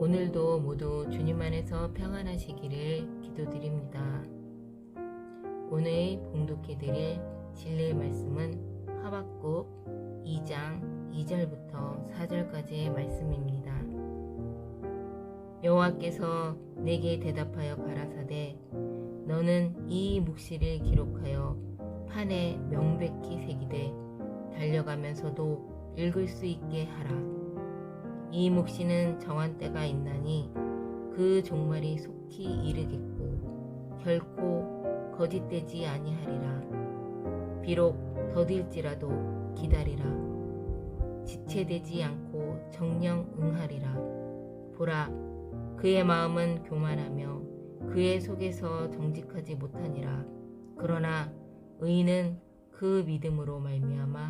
오늘도 모두 주님 안에서 평안하시기를 기도드립니다. 오늘 봉독해 드릴 진리의 말씀은 하박국 2장 2절부터 4절까지의 말씀입니다. 여호와께서 내게 대답하여 가라사대 너는 이 묵시를 기록하여 판에 명백히 새기되 달려가면서도 읽을 수 있게 하라. 이 묵시는 정한 때가 있나니 그 종말이 속히 이르겠고 결코 거짓되지 아니하리라. 비록 더딜지라도 기다리라. 지체되지 않고 정령 응하리라. 보라, 그의 마음은 교만하며 그의 속에서 정직하지 못하니라. 그러나 의인은 그 믿음으로 말미암아.